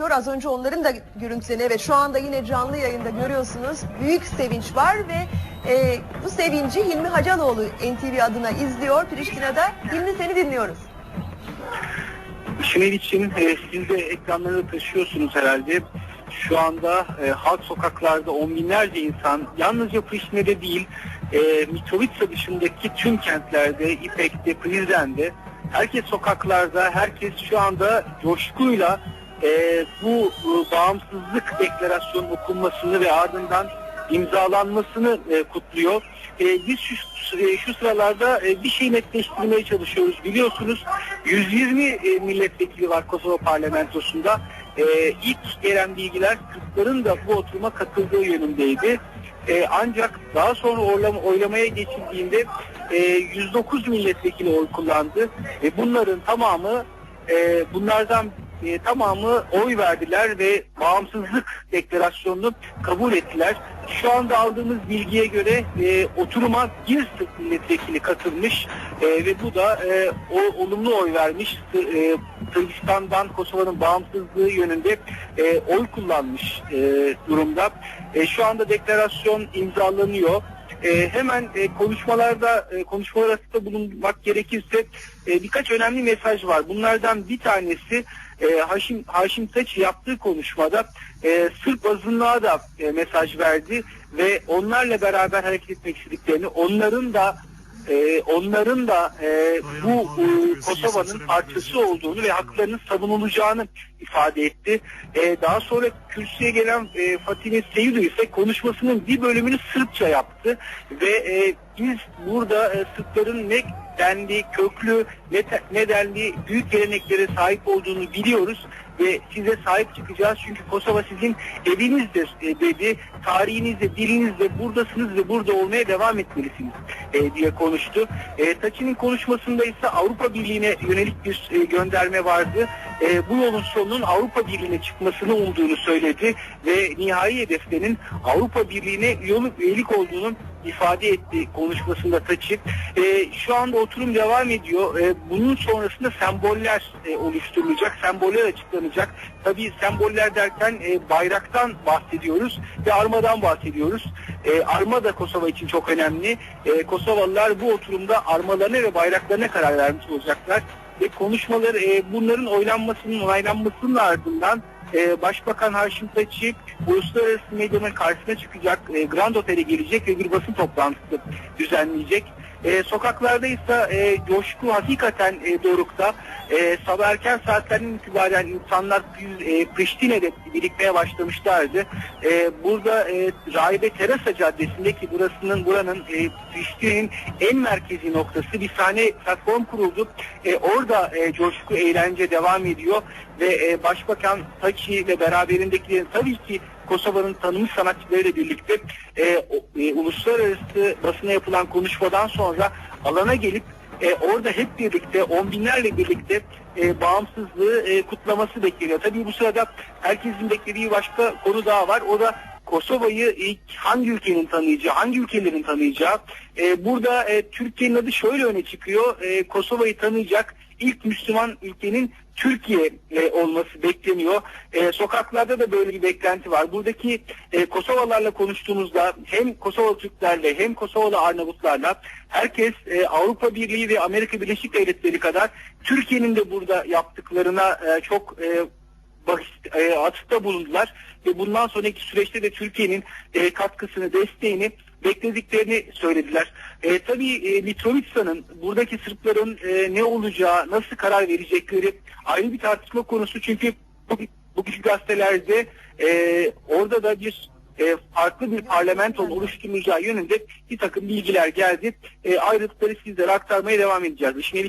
Az önce onların da görüntülerini evet şu anda yine canlı yayında görüyorsunuz. Büyük sevinç var ve e, bu sevinci Hilmi Hacaloğlu NTV adına izliyor Priştine'de. Hilmi seni dinliyoruz. Şenel için e, siz de ekranları taşıyorsunuz herhalde. Şu anda e, halk sokaklarda on binlerce insan yalnızca Priştine'de değil e, Mitrovica dışındaki tüm kentlerde, İpek'te, Prizren'de herkes sokaklarda, herkes şu anda coşkuyla e, bu e, bağımsızlık deklarasyonun okunmasını ve ardından imzalanmasını e, kutluyor. E, biz şu, e, şu sıralarda e, bir şey netleştirmeye çalışıyoruz. Biliyorsunuz 120 e, milletvekili var Kosova parlamentosunda. E, ilk gelen bilgiler Kürtlerin de bu oturuma katıldığı yönündeydi. E, ancak daha sonra oylama, oylamaya geçildiğinde e, 109 milletvekili oy kullandı. ve bunların tamamı e, bunlardan e, tamamı oy verdiler ve bağımsızlık deklarasyonunu kabul ettiler. Şu anda aldığımız bilgiye göre e, oturuma bir Türk milletvekili katılmış e, ve bu da e, o olumlu oy vermiş. E, Kırgızistan'dan Kosova'nın bağımsızlığı yönünde e, oy kullanmış e, durumda. E, şu anda deklarasyon imzalanıyor. E, hemen e, konuşmalarda e, konuşmalar arasında bulunmak gerekirse e, birkaç önemli mesaj var. Bunlardan bir tanesi e, Haşim Haşim Taçi yaptığı konuşmada e, Sırp azınlığa da e, mesaj verdi ve onlarla beraber hareket etmek istediklerini, onların da e, onların da e, bu e, Kosova'nın parçası olduğunu ve haklarının savunulacağını ifade etti. E, daha sonra kürsüye gelen e, Fatime Seydu ise konuşmasının bir bölümünü Sırpça yaptı ve e, biz burada e, Sırpların ne denli, köklü, ne, ne denli büyük geleneklere sahip olduğunu biliyoruz ve size sahip çıkacağız çünkü Kosova sizin evinizdir e, dedi. Tarihinizle, dilinizle buradasınız ve burada olmaya devam etmelisiniz e, diye konuştu. E, Taçi'nin konuşmasında ise Avrupa Birliği'ne yönelik bir e, gönderme vardı. E, bu yolun sonunun Avrupa Birliği'ne çıkmasını olduğunu söyledi ve nihai hedeflerinin Avrupa Birliği'ne üyelik olduğunu ifade etti konuşmasında Taçi. E, şu anda oturum devam ediyor. E, bunun sonrasında semboller e, oluşturulacak, semboller açıklanacak. Tabii semboller derken e, bayraktan bahsediyoruz ve armadan bahsediyoruz. E, arma da Kosova için çok önemli. E, Kosovalılar bu oturumda armalarına ve bayraklarına karar vermiş olacaklar ve konuşmaları e, bunların oylanmasının onaylanmasının ardından e, Başbakan Haşim Taçi uluslararası medyanın karşısına çıkacak, e, Grand Otel'e gelecek ve bir basın toplantısı düzenleyecek. E, sokaklarda ise e, coşku hakikaten e, dorukta. E, sabah erken saatlerden itibaren insanlar e, Priştine'de birikmeye başlamışlardı. E, burada e, Rahibe Terasa Caddesi'nde ki burasının buranın e, Priştine'nin en merkezi noktası bir sahne platform kuruldu. E, orada e, coşku eğlence devam ediyor ve e, Başbakan Taçi ve beraberindekilerin tabii ki Kosova'nın tanınmış sanatçılarıyla birlikte e, e, uluslararası basına yapılan konuşmadan sonra alana gelip e, orada hep birlikte on binlerle birlikte e, bağımsızlığı e, kutlaması bekleniyor. Tabii bu sırada herkesin beklediği başka konu daha var. O da Kosova'yı ilk hangi ülkenin tanıyacağı, hangi ülkelerin tanıyacağı. E, burada e, Türkiye'nin adı şöyle öne çıkıyor. E, Kosova'yı tanıyacak ilk Müslüman ülkenin Türkiye e, olması bekleniyor. E, sokaklarda da böyle bir beklenti var. Buradaki e, Kosovalarla konuştuğumuzda hem Kosovalı Türklerle hem Kosovalı Arnavutlarla herkes e, Avrupa Birliği ve Amerika Birleşik Devletleri kadar Türkiye'nin de burada yaptıklarına e, çok e, e, atıfta bulundular ve bundan sonraki süreçte de Türkiye'nin e, katkısını, desteğini beklediklerini söylediler. E, tabii e, Mitrovica'nın buradaki Sırpların e, ne olacağı, nasıl karar verecekleri ayrı bir tartışma konusu çünkü bugün, bugünkü gazetelerde e, orada da bir e, farklı bir parlamentonun oluşturulacağı yönünde bir takım bilgiler geldi. E, ayrıntıları sizlere aktarmaya devam edeceğiz. İşin için